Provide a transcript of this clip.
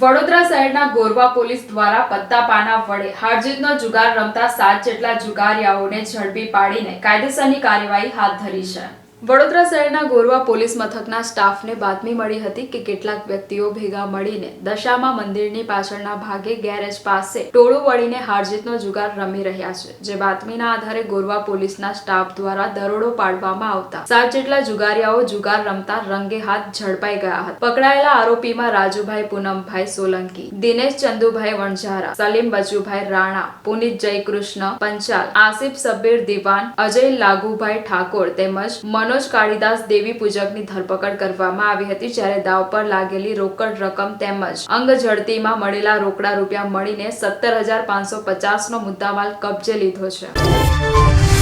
વડોદરા શહેરના ગોરવા પોલીસ દ્વારા પત્તા પાના વડે હારજીતનો જુગાર રમતા સાત જેટલા જુગારિયાઓને ઝડપી પાડીને કાયદેસરની કાર્યવાહી હાથ ધરી છે. વડોદરા શહેરના ગોરવા પોલીસ મથકના સ્ટાફને બાતમી મળી હતી કે કેટલાક વ્યક્તિઓ ભેગા મળીને દશામાં મંદિરની પાછળના ભાગે ગેરેજ પાસે ટોળું વળીને હારજીતનો જુગાર રમી રહ્યા છે, જે બાતમીના આધારે ગોરવા પોલીસના સ્ટાફ દ્વારા દરોડો પાડવામાં આવતા સાત જેટલા જુગારિયાઓ જુગાર રમતા રંગે હાથ ઝડપાઈ ગયા હતા. પકડાયેલા આરોપીમાં રાજુભાઈ પૂનમભાઈ સોલંકી, દિનેશ ચંદુભાઈ વણઝારા, સલીમ બચુભાઈ રાણા, પુનિત જયકૃષ્ણ પંચાલ, આસિફ સબીર દિવાન, અજય લાગુભાઈ ઠાકોર તેમજ મનોજ કાળીદાસ દેવી પૂજકની ધરપકડ કરવામાં આવી હતી, જ્યારે દાવ પર લાગેલી રોકડ રકમ તેમજ અંગ ઝડતીમાં મળેલા રોકડા રૂપિયા મળીને સત્તર હજાર પાંચસો પચાસનો મુદ્દામાલ કબજે લીધો છે.